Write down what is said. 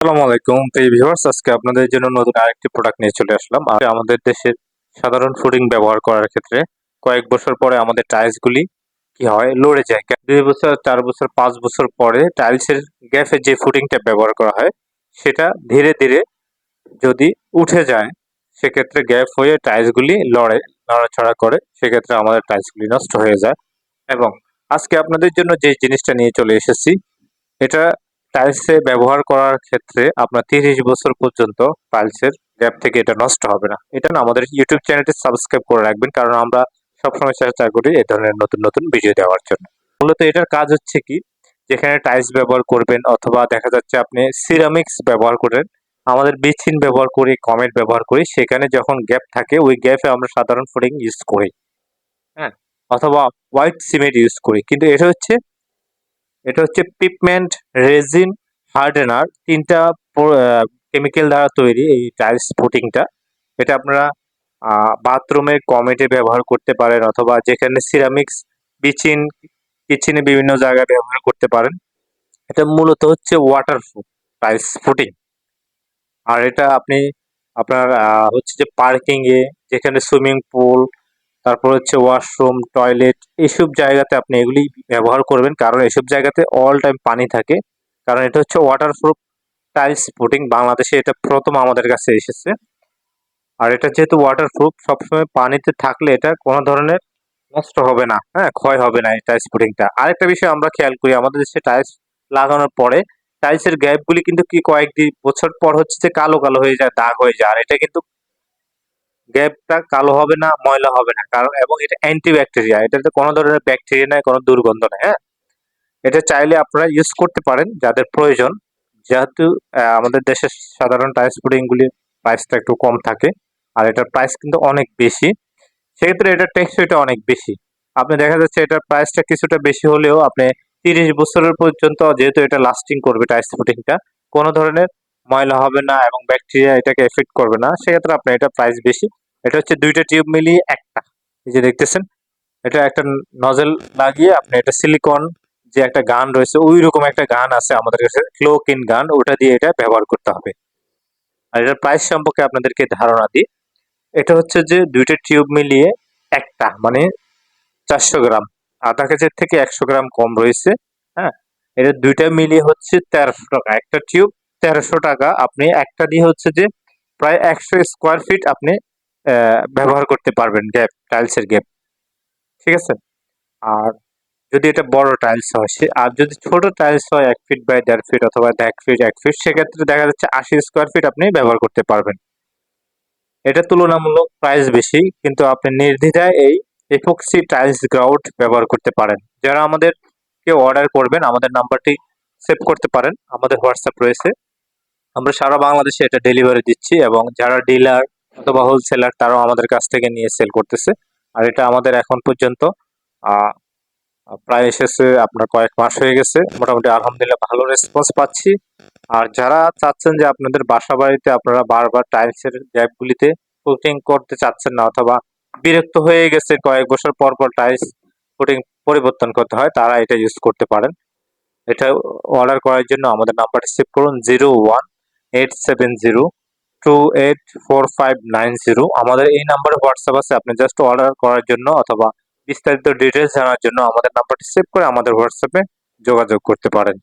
আসসালামু আলাইকুম। প্রিয় ভিউয়ার্স, আজকে আপনাদের জন্য নতুন আরেকটি প্রোডাক্ট নিয়ে চলে আসলাম। আর আমাদের দেশের সাধারণ ফুডিং ব্যবহার করার ক্ষেত্রে কয়েক বছর পরে আমাদের টাইলসগুলি কি হয়? লড়ে যায়। দুই বছর, চার বছর, পাঁচ বছর পরে টাইলসের গ্যাসের যে ফুডিংটা ব্যবহার করা হয়, সেটা ধীরে ধীরে যদি উঠে যায়, সেক্ষেত্রে গ্যাপ হয়ে টাইলসগুলি লড়ে নড়াচড়া করে, সেক্ষেত্রে আমাদের টাইলসগুলি নষ্ট হয়ে যায়। এবং আজকে আপনাদের জন্য যে জিনিসটা নিয়ে চলে এসেছি, এটা টাইলসে ব্যবহার করার ক্ষেত্রে আপনার তিরিশ বছর পর্যন্ত টাইলসের গ্যাপ থেকে এটা নষ্ট হবে না। এটা না, আমাদের ইউটিউব চ্যানেলটি সাবস্ক্রাইব করে রাখবেন, কারণ আমরা সবসময় চেষ্টা করি এ ধরনের নতুন নতুন ভিডিও দেওয়ার জন্য। মূলত এটার কাজ হচ্ছে কি, যেখানে টাইলস ব্যবহার করবেন অথবা দেখা যাচ্ছে আপনি সিরামিক্স ব্যবহার করেন, আমাদের বিছিন ব্যবহার করি কমেন্ট ব্যবহার করি, সেখানে যখন গ্যাপ থাকে, ওই গ্যাপে আমরা সাধারণ ফুডিং ইউজ করি। হ্যাঁ অথবা হোয়াইট সিমেন্ট ইউজ করি। কিন্তু এটা হচ্ছে এটা হচ্ছে পিপমেন্ট রেজিন হার্ডেনার তিনটা কেমিক্যাল দ্বারা তৈরি এই টাইলস ফুটিংটা এটা আপনারা বাথরুমে কমেটে ব্যবহার করতে পারেন অথবা যেখানে সিরামিক্স বিচিন কিচেনে বিভিন্ন জায়গায় ব্যবহার করতে পারেন। এটা মূলত হচ্ছে ওয়াটারপ্রুফ টাইলস ফুটিং আর এটা আপনি, আপনার হচ্ছে যে পার্কিংয়ে যেখানে সুইমিং পুল তারপর হচ্ছে ওয়াশরুম টয়লেট এইসব জায়গাতে আপনি এগুলি ব্যবহার করবেন। কারণ এসব জায়গাতে অল টাইম পানি থাকে। কারণ এটা হচ্ছে ওয়াটারপ্রুফ টাইলস ফুটিং বাংলাদেশে এটা প্রথম আমাদের কাছে এসেছে। আর এটা যেহেতু ওয়াটারপ্রুফ সবসময় পানিতে থাকলে এটা কোনো ধরনের নষ্ট হবে না। হ্যাঁ ক্ষয় হবে না এই টাইলস ফুটিংটা আরেকটা বিষয় আমরা খেয়াল করি, আমাদের দেশে টাইলস লাগানোর পরে টাইলসের গ্যাপগুলি কিন্তু কি কয়েকদিন, বছর পর হচ্ছে যে কালো কালো হয়ে যায়, দাগ হয়ে যায়। আর এটা কিন্তু গ্যাপটা কালো হবে না, ময়লা হবে না। কারণ, এবং এটা অ্যান্টি ব্যাকটেরিয়া এটাতে কোনো ধরনের ব্যাকটেরিয়া নাই, কোনো দুর্গন্ধ নেই হ্যাঁ? এটা চাইলে আপনারা ইউজ করতে পারেন, যাদের প্রয়োজন। যেহেতু আমাদের দেশের সাধারণ পুডিংগুলির প্রাইসটা একটু কম থাকে, আর এটার প্রাইস কিন্তু অনেক বেশি। সেক্ষেত্রে এটার টেক্সটাইটা অনেক বেশি। আপনি দেখা যাচ্ছে এটার প্রাইসটা কিছুটা বেশি হলেও আপনি তিরিশ বছরের পর্যন্ত যেহেতু এটা লাস্টিং করবে টাইলস পুটিংটা কোনো ধরনের ময়লা হবে না এবং ব্যাকটেরিয়া এটাকে এফেক্ট করবে না, সেক্ষেত্রে আপনার এটা প্রাইস বেশি। এটা হচ্ছে দুইটা টিউব মিলিয়ে একটা। এই যে দেখতেছেন, এটা একটা নজেল লাগিয়ে আপনি এটা সিলিকন যে একটা গান রয়েছে ওই রকম একটা গান আছে আমাদের কাছে ক্লোকিন গান, ওটা দিয়ে এটা ব্যবহার করতে হবে। আর এটার প্রাইস সম্পর্কে আপনাদেরকে ধারণা দিই। এটা হচ্ছে যে দুইটা টিউব মিলিয়ে একটা মানে চারশো গ্রাম। আধা কেজির থেকে একশো গ্রাম কম রয়েছে হ্যাঁ? এটা দুইটা মিলিয়ে হচ্ছে তেরোশো টাকা। একটা টিউব তেরোশো টাকা। আপনি একটা দিয়ে হচ্ছে যে প্রায় একশো স্কোয়ার ফিট আপনি ব্যবহার করতে পারবেন গ্যাপ টাইলসের গ্যাপ ঠিক আছে? আর যদি এটা বড় টাইলস হয়, সে আর যদি ছোট টাইলস হয়, এক ফিট বাই দেড় ফিট অথবা এক ফিট এক ফিট সেক্ষেত্রে দেখা যাচ্ছে আশি স্কোয়ার ফিট আপনি ব্যবহার করতে পারবেন। এটা তুলনামূলক প্রাইস বেশি, কিন্তু আপনি নির্দ্বিধায় এই এফক্সি টাইলস গ্রাউট ব্যবহার করতে পারেন। যারা আমাদের কেউ অর্ডার করবেন, আমাদের নাম্বারটি সেভ করতে পারেন। আমাদের হোয়াটসঅ্যাপ রয়েছে। আমরা সারা বাংলাদেশে এটা ডেলিভারি দিচ্ছি এবং যারা ডিলার অথবা হোলসেলার তারাও আমাদের কাছ থেকে নিয়ে সেল করতেছে। আর এটা আমাদের এখন পর্যন্ত প্রায় এসেছে আপনার কয়েক মাস হয়ে গেছে। মোটামুটি আলহামদুলিল্লাহ ভালো রেসপন্স পাচ্ছি। আর যারা চাচ্ছেন যে আপনাদের বাসা বাড়িতে আপনারা বারবার টাইলসের গ্যাপগুলিতে ফুটিং করতে চাচ্ছেন না অথবা বিরক্ত হয়ে গেছে কয়েক বছর পর পর টাইলস ফুটিং পরিবর্তন করতে হয়, তারা এটা ইউজ করতে পারেন। এটা অর্ডার করার জন্য আমাদের নাম্বারটি সেভ করুন zero one eight seven zero two eight four five nine zero আমাদের এই নাম্বারে হোয়াটসঅ্যাপ আছে, আপনি জাস্ট অর্ডার করার জন্য অথবা বিস্তারিত ডিটেলস জানার জন্য আমাদের নাম্বারটি সেভ করে আমাদের হোয়াটসঅ্যাপে যোগাযোগ করতে পারেন।